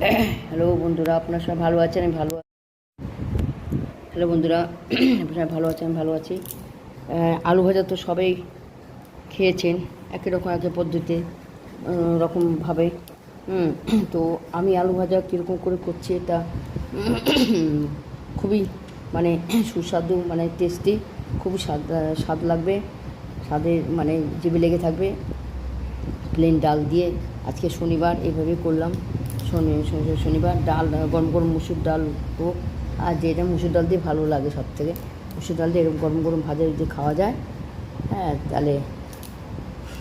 Hello বন্ধুরা, আপনার সবাই ভালো আছেন? আমি ভালো হ্যালো বন্ধুরা, আপনারা ভালো আছেন? আমি ভালো আছি। আলু ভাজা তো সবাই খেয়েছেন, একই রকম একই পদ্ধতিতে রকমভাবে। তো আমি আলু ভাজা কীরকম করে করছি এটা খুবই মানে সুস্বাদু মানে টেস্টি খুবই স্বাদ স্বাদ লাগবে। স্বাদের মানে জিভে লেগে থাকবে। প্লেন ডাল দিয়ে আজকে শনিবার এইভাবে করলাম। শনি, শনি- শনিবার ডাল, গরম গরম মুসুর ডাল হোক আর যেটা মুসুর ডাল দিয়ে ভালো লাগে সব থেকে মুসুর ডাল দিয়ে এরকম গরম গরম ভাজা যদি খাওয়া যায় হ্যাঁ তাহলে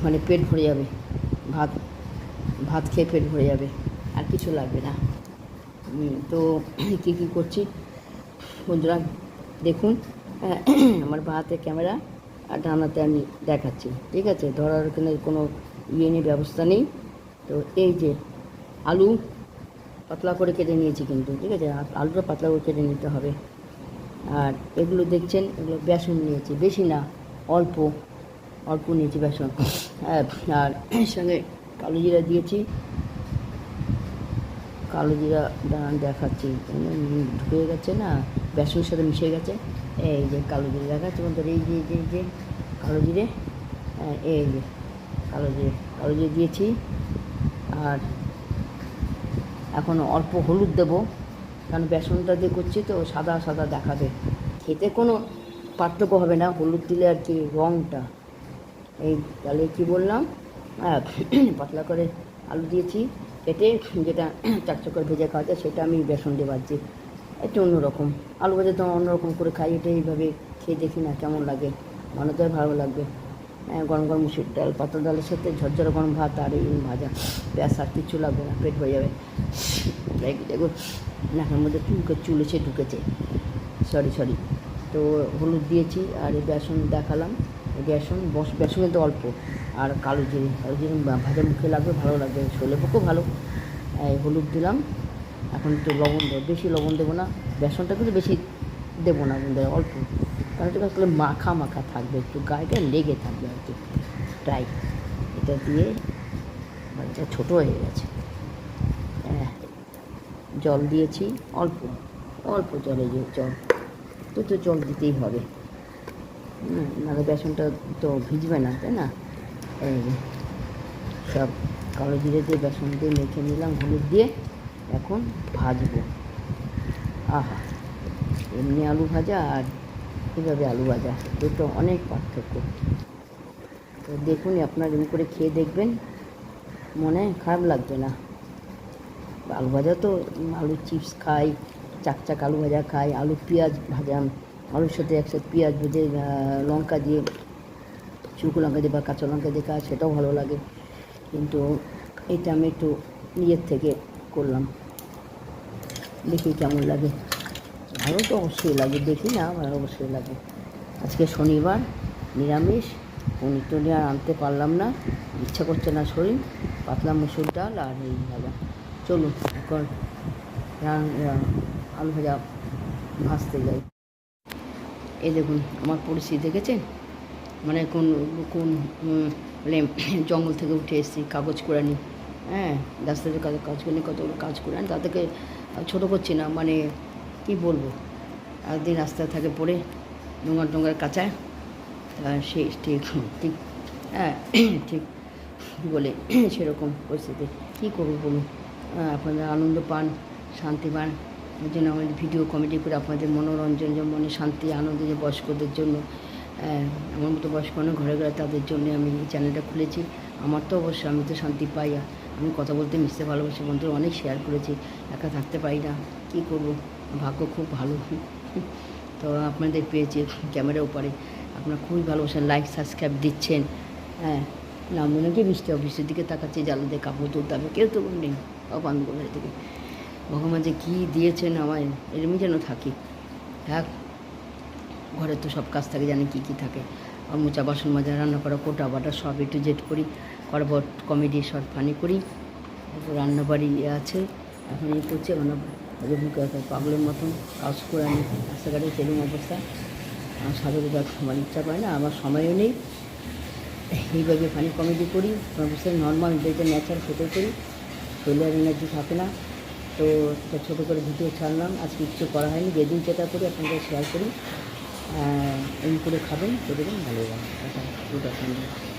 মানে পেট ভরে যাবে। ভাত ভাত খেয়ে পেট ভরে যাবে, আর কিছু লাগবে না। তো কী কী করছি? বন্ধুরা, দেখুন, আমার বাহাতে ক্যামেরা আর ডানাতে আমি দেখাচ্ছি, ঠিক আছে? ধরার কোনো ইয়ে নিয়ে ব্যবস্থা নেই। তো এই যে আলু পাতলা করে কেটে নিয়েছি কিন্তু ঠিক আছে? আলুটা পাতলা করে কেটে নিতে হবে। আর এগুলো দেখছেন এগুলো বেসন নিয়েছি বেশি না অল্প অল্প নিয়েছি বেসন। হ্যাঁ আর সঙ্গে কালো জিরা দিয়েছি। কালো জিরা দাঁড়ান দেখাচ্ছি। ঢুকে গেছে না? বেসনের সাথে মিশে গেছে। এই যে কালো জিরে দেখাচ্ছে বন্ধুরা এই যে এই যে এই যে কালো জিরে হ্যাঁ, এই যে কালো জিরে কালো জিরে দিয়েছি। আর এখন অল্প হলুদ দেবো। কারণ বেসনটা দিয়ে করছি তো, সাদা সাদা দেখাবে। খেতে কোনো পার্থক্য হবে না, হলুদ দিলে আর কি রঙটা এই তাহলে কি বললাম? পাতলা করে আলু দিয়েছি, কেটে যেটা চাকচক করে ভেজে খাওয়া যায়, সেটা আমি বেসন দিয়ে বাজছি একটু অন্যরকম। আলু ভাজা তো অন্যরকম করে খাই, এটা এইভাবে খেয়ে দেখি না কেমন লাগে। বানাতে ভালো লাগবে। গরম গরম মুসুর ডাল, পাতলা ডালের সাথে ঝরঝরে গরম ভাত আর এই ভাজা। ব্যাস, আর কিচ্ছু লাগবে না, পেট হয়ে যাবে। দেখো নাকের মধ্যে চুলকে চুল এসে ঢুকেছে। সরি সরি তো হলুদ দিয়েছি আর এই বেসন দেখালাম। বেসন, বস, বেসনে তো অল্প। আর কালো জিরে কালো জিরে ভাজা মুখে লাগবে, ভালো লাগবে। শোলে পক্ষেও ভালো। হলুদ দিলাম। এখন একটু লবণ দেবো, বেশি লবণ দেবো না। বেসনটা কিন্তু বেশি দেবো না অল্প। এটা আসলে মাখা মাখা থাকবে, একটু গায়েটা লেগে থাকবে আর কি। ট্রাই এটা দিয়ে বাড়িটা ছোটো হয়ে গেছে। হ্যাঁ জল দিয়েছি, অল্প অল্প জলে যে জল, তো তো জল দিতেই হবে। নাহলে বেসনটা তো ভিজবে না, তাই না? সব কালো জিরে দিয়ে বেসন দিয়ে মেখে নিলাম, হলুদ দিয়ে, এখন ভাজবো। আহা, এমনি আলু ভাজা আর এভাবে আলু ভাজা? দুটো অনেক পার্থক্য। তো দেখুন আপনার এমনি করে খেয়ে দেখবেন। মনে খারাপ লাগবে না। আলু ভাজা তো আলু চিপস খাই চাকচাক আলু ভাজা খাই, আলু পেঁয়াজ ভাজা, আলুর সাথে একসাথে পেঁয়াজ ভেজে লঙ্কা দিয়ে, শুকনো লঙ্কা দিয়ে বা কাঁচা লঙ্কা দিয়ে খাই, সেটাও ভালো লাগে। কিন্তু এটা আমি একটু নিজের থেকে করলাম। দেখি কেমন লাগে। ভালো তো অবশ্যই লাগে দেখি না, আমার অবশ্যই লাগে আজকে শনিবার, নিরামিষ পনির আর আনতে পারলাম না, ইচ্ছা করছে না শরীর, পাতলা মুসুর ডাল আর এই ভাজা। চলুন, এখন আলু ভাজা ভাজতে যাই। এই দেখুন, আমার পরিস্থিতি দেখেছেন? মানে কোন কোন মানে জঙ্গল থেকে উঠে এসেছি, কাগজ করে আনি হ্যাঁ রাস্তা থেকে কাজ কাজ করে কতগুলো কাজ করে আনি তাদেরকে ছোটো করছি না মানে কি বলব? একদিন রাস্তায় থাকে পড়ে ডোঙ্গার ডোঙ্গার কাঁচায় সেই ঠিক ঠিক হ্যাঁ ঠিক কী বলে সেরকম পরিস্থিতি। কী করব বলুন? হ্যাঁ, আপনারা আনন্দ পান শান্তি পান। ওই জন্য আমাদের ভিডিও কমেডি করে আপনাদের মনোরঞ্জন যে মনে শান্তি আনন্দ যে বয়স্কদের জন্য হ্যাঁ, আমার মতো বয়স্ক অনেক ঘরে ঘরে তাদের জন্য আমি এই চ্যানেলটা খুলেছি। আমার তো অবশ্যই আমি তো শান্তি পাই আমি কথা বলতে মিশতে ভালোবাসি বন্ধুরা অনেক শেয়ার করেছি একা থাকতে পারি না। কী করব? ভাগ্য খুব ভালো। তো আপনাদের পেয়েছি ক্যামেরা উপরে। আপনারা খুবই ভালোবাসেন লাইক সাবস্ক্রাইব দিচ্ছেন। হ্যাঁ না মনে কি বৃষ্টি অফিসের দিকে তাকাচ্ছি দিয়ে কাপড় তুলতে হবে, কেউ তো নেই বলে থেকে ভগবান যে কী দিয়েছেন আমায়, এরমই যেন থাকি। থাক ঘরে তো সব কাজ থাকে, জানি কী কী থাকে। আর মোচা বাসন মাজা, রান্না করা, কোটা বাটা সব একটু জেট করি। করবট, কমেডি শর্ট ফানি করি। রান্নাবাড়ি আছে এখন এই করছি রান্না মুখে একটা পাগলের মতন কাজ করে আমি রাস্তাঘাটে সেরকম অবস্থা। আমার সাধু বাবা সময় ইচ্ছা পায় না, আমার সময়ও নেই। এইভাবে ফানি কমেডি করি অবস্থায় নর্মাল যেটা ন্যাচারাল সেটাই করি। শরীরের এনার্জি থাকে না। তো এটা ছোটো করে ভিডিও ছাড়লাম, আজকে কিছু করা হয়নি। যেদিন যেটা করি আপনাদের শেয়ার করি। এই করে খাবেন, করে ভালো লাগবে। Good afternoon